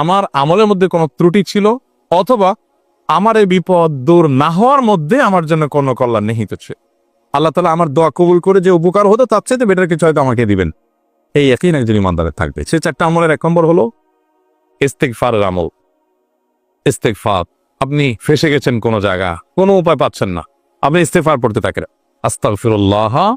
আমার আমলের মধ্যে কোনো ত্রুটি ছিল অথবা আমার এই বিপদ দূর না হওয়ার মধ্যে আমার জন্য কোনো কল্যাণ নিহিত ছিল। আল্লাহ তালা আমার দোয়া কবুল করে যে উপকার হতো, তার চাইতে বেটার কিছু হয়তো আমাকে দিবেন। এই একই না একজন ইমানদারের থাকবে। সে চারটা আমলের এক নম্বর হলো ইস্তেকফারের আমল। ইস্তেকফার আপনি ফেসে গেছেন কোনো জায়গা, কোনো উপায় পাচ্ছেন না। আপনি ইস্তেফার পড়তে থাকেন। আস্তাগফিরুল্লাহ ওয়া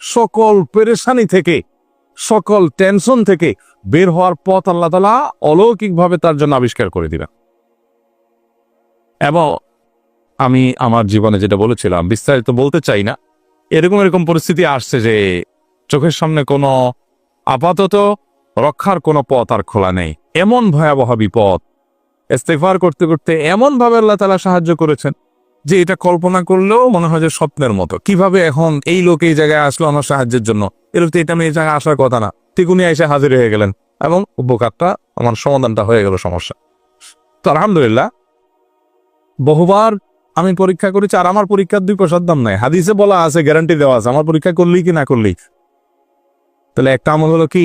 সকল পেরেশানি থেকে, সকল টেনশন থেকে বের হওয়ার পথ আল্লাহ তালা তার জন্য আবিষ্কার করে দিবেন। এবং আমি আমার জীবনে যেটা বলেছিলাম, বিস্তারিত বলতে চাই না। এরকম এরকম পরিস্থিতি আসছে যে চোখের সামনে কোনো আপাতত রক্ষার কোনো পথ আর খোলা নেই। এমন ভয়াবহ বিপদ ইস্তেগফার করতে করতে এমন ভাবে আল্লাহ তালা সাহায্য করেছেন যে এটা কল্পনা করলেও মনে হয় যে স্বপ্নের মতো। কীভাবে এখন এই লোক এই জায়গায় আসলো আমার সাহায্যের জন্য? এর এটা আমি এই জায়গায় আসার কথা না। ঠিক উনি এসে হাজির হয়ে গেলেন এবং উপকারটা আমার সমাধানটা হয়ে গেল সমস্যা। তো আলহামদুলিল্লাহ, বহুবার আমি পরীক্ষা করেছি আর আমার পরীক্ষার দুই পয়সার দাম নাই। হাদিসে বলা আছে গ্যারান্টি দেওয়া আছে। আমার পরীক্ষা করলি কি না করলি? তাহলে একটা আমল হলো কি?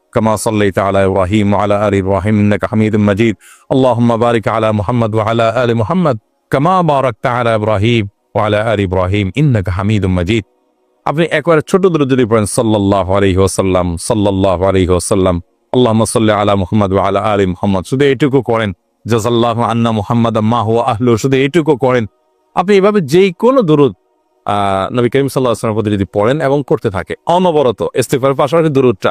كما صليت على ابراهيم وعلى ال ابراهيم انك حميد مجيد اللهم بارك على محمد وعلى ال محمد كما باركت على ابراهيم وعلى ال ابراهيم انك حميد مجيد আপনি একবার ছোট দূরে যদি পড়েন সাল্লাল্লাহু আলাইহি ওয়াসাল্লাম সাল্লাল্লাহু আলাইহি ওয়াসাল্লাম আল্লাহুম্মা সাল্লি আলা মুহাম্মদ ওয়া আলা আলি মুহাম্মদ শুধু এইটুকু করেন জাজাল্লাহু আন্না মুহাম্মাদ মা হুয়া আহলু শুধু এইটুকু করেন আপনি এভাবে যেই কোনো দরুদ আহ নবী করিম সাল্লাহ আসলামের প্রতি যদি পড়েন এবং করতে থাকে অনবরত ইস্তিফার পাশাপাশি দুরুদটা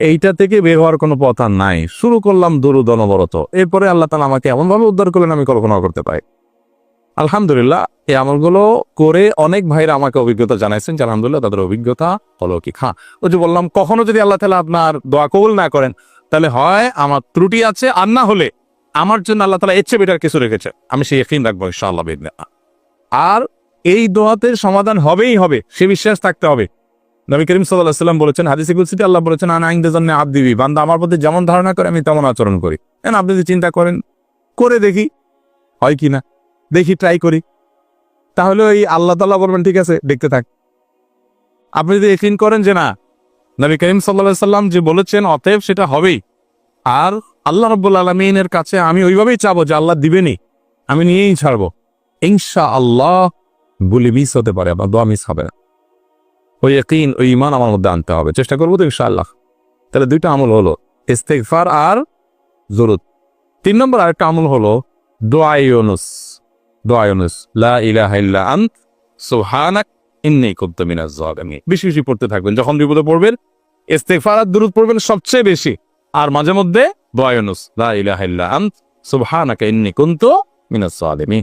এইটা থেকে বের হওয়ার কোনো পথ আর নাই। শুরু করলাম দুরুদ অনবরত। এরপরে আল্লাহ তালা আমাকে এমনভাবে উদ্ধার করলেন, আমি কল্পনা করতে পারি। আলহামদুলিল্লাহ, এই আমলগুলো করে অনেক ভাইরা আমাকে অভিজ্ঞতা জানাইছেন যে আলহামদুলিল্লাহ তাদের অভিজ্ঞতা হলো কি। খা ওই যে বললাম, কখনো যদি আল্লাহ তালা আপনার দোয়া কবুল না করেন, তাহলে হয় আমার ত্রুটি আছে আর না হলে আমার জন্য আল্লাহ তালা এর চেয়ে বেটার কিছু রেখেছে। আমি সেই একদিন রাখব ইনশাআল্লাহ। আর এই দোয়াতের সমাধান হবেই হবে, সে বিশ্বাস থাকতে হবে। নবী করিম সাল্লাহ সাল্লাম বলেছেন, হাদিসে কুলসিতে আল্লাহ বলেছেন, আনা আইনদের জন্য আব দিবি বান্দা আমার প্রতি যেমন ধারণা করে, আমি তেমন আচরণ করি। কেন? আপনি যদি চিন্তা করেন, করে দেখি। হয় কি না? দেখি ট্রাই করি। তাহলে ওই আল্লাহ তাল্লাহ বলবেন, ঠিক আছে, দেখতে থাক। আপনি যদি একিন করেন যে, না, নবী করিম সাল্লাহ সাল্লাম যে বলেছেন, অতএব সেটা হবেই। আর আল্লাহ রব্বুল আলমিনের কাছে আমি ওইভাবেই চাবো যে, আল্লাহ দিবেনি আমি নিয়েই ছাড়বো। ইনশা আল্লাহ বলে মিস হতে পারে, আপনার দোয়া মিস হবে না। ওই একইন ওই ইমান আমার মধ্যে আনতে হবে। চেষ্টা করব তো ইনশাআল্লাহ। তাহলে দুইটা আমল হলো ইস্তেগফার আর জরুদ তিন নম্বর আরেকটা আমল হলো দোয়াইনুস দোয়াইনুস লা ইলাহা আন্ত, সুবহানাক ইন্নী কুনতু মিনাজ জালিমিন বেশি বেশি পড়তে থাকবেন, যখন বিপদে পড়বেন, ইস্তেগফার আর দুরুদ পড়বেন সবচেয়ে বেশি। আর মাঝে মধ্যে দোয়াইনুস লা ইলাহা আন্ত, সুবহানাকা ইন্নী কুনতু মিনাজ জালিমিন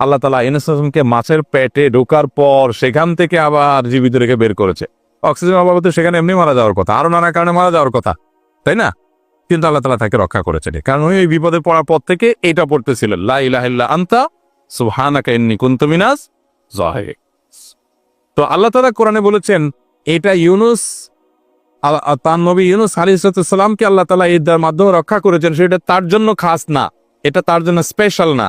আল্লাহ তালা ইউনুসকে মাছের পেটে ঢোকার পর সেখান থেকে আবার জীবিত রেখে বের করেছে। অক্সিজেন অভাবে তো সেখানে এমনি মারা যাওয়ার কথা আরও নানা কারণে মারা যাওয়ার কথা, তাই না? কিন্তু আল্লাহ তালা তাকে রক্ষা করেছেন কারণ ওই বিপদে পড়ার পর থেকে এটা পড়তেছিল, লা ইলাহা ইল্লা আন্তা কুনতু মিনাজ তো আল্লাহ তালা কোরআনে বলেছেন, এটা ইউনুস তার নবী ইউনুস আলাইসালামকে আল্লাহ তালা ঈদের মাধ্যমে রক্ষা করেছেন, সেটা তার জন্য খাস না, এটা তার জন্য স্পেশাল না।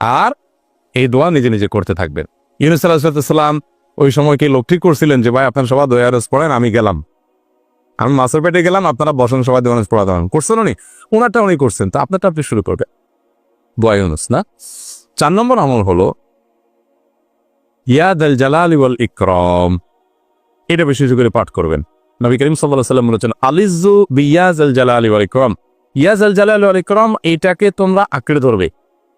আর এই দোয়া নিজে নিজে করতে থাকবেন। ইউনুস আলাহিসাল্লাম ওই সময় কি লোক ঠিক করছিলেন যে, ভাই, আপনার সবাই দয়ারস পড়েন, আমি গেলাম। আমি মাছের পেটে গেলাম, আপনারা বসন, সবাই দেওয়ানস পড়া দেওয়ান করছেন উনি। ওনারটা উনি করছেন। তো আপনারটা আপনি শুরু করবেন। দোয়া ইউনুস, না? চার নম্বর আমল হলো ইয়াদ আল জালাল ওয়াল ইকরম। এটা বেশি করে পাঠ করবেন। নবী করিম সাল্লাহ সাল্লাম বলেছেন আলিজু বিয়াজ আল জালাল ওয়াল ইকরম। ইয়াজ আল জালাল ওয়াল ইকরম, এটাকে তোমরা আঁকড়ে ধরবে।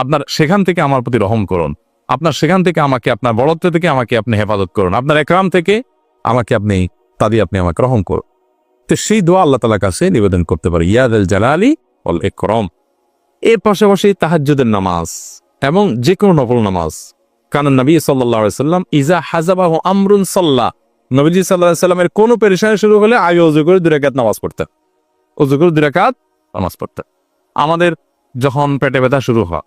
আপনার সেখান থেকে আমার প্রতি রহম করুন। আপনার সেখান থেকে আমাকে, আপনার বড়ত্ব থেকে আমাকে আপনি হেফাজত করুন। আপনার একরাম থেকে আমাকে আপনি তা দিয়ে আপনি আমাকে রহম করুন। তো সেই দোয়া আল্লাহ তালার কাছে নিবেদন করতে পারে। ইয়াদ আল জালালি অল একরম এর পাশাপাশি তাহাজ্জুদের নামাজ এবং যে কোনো নফল নামাজ। কারণ নবী সাল্লাম, ইজা হাজাবাহ আমরুন সাল্লাহ নবীজি সাল্লাহ সাল্লামের কোনো পেরেশানি শুরু হলে আগে অজু করে দুরাকাত নামাজ পড়তেন। অজু করে দুরাকাত নামাজ পড়তেন। আমাদের যখন পেটে ব্যথা শুরু হয়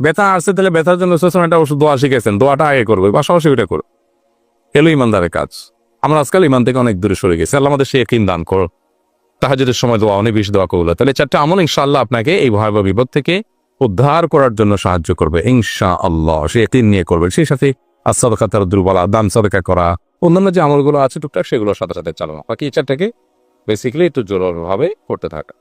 ব্যথা আসছে তাহলে ব্যথার জন্য একটা ওষুধ দোয়া শিখেছেন, দোয়াটা আগে করবে পাশাপাশি ওইটা করো। এলো ইমানদারের কাজ। আমরা আজকাল ইমান থেকে অনেক দূরে সরে গেছি। আল্লাহ আমাদের সে একদিন দান করো তাহাজের সময় দোয়া, অনেক বেশি দোয়া করল তাহলে চারটা আমল ইনশাআল্লাহ আপনাকে এই ভয়াবহ বিপদ থেকে উদ্ধার করার জন্য সাহায্য করবে ইনশা আল্লাহ সে একদিন নিয়ে করবে, সেই সাথে আসাদকা তার দুর্বলা, দান সদকা করা, অন্যান্য যে আমলগুলো আছে টুকটাক সেগুলোর সাথে সাথে চালানো। বাকি এই চারটাকে বেসিক্যালি একটু জোরভাবে করতে থাকা।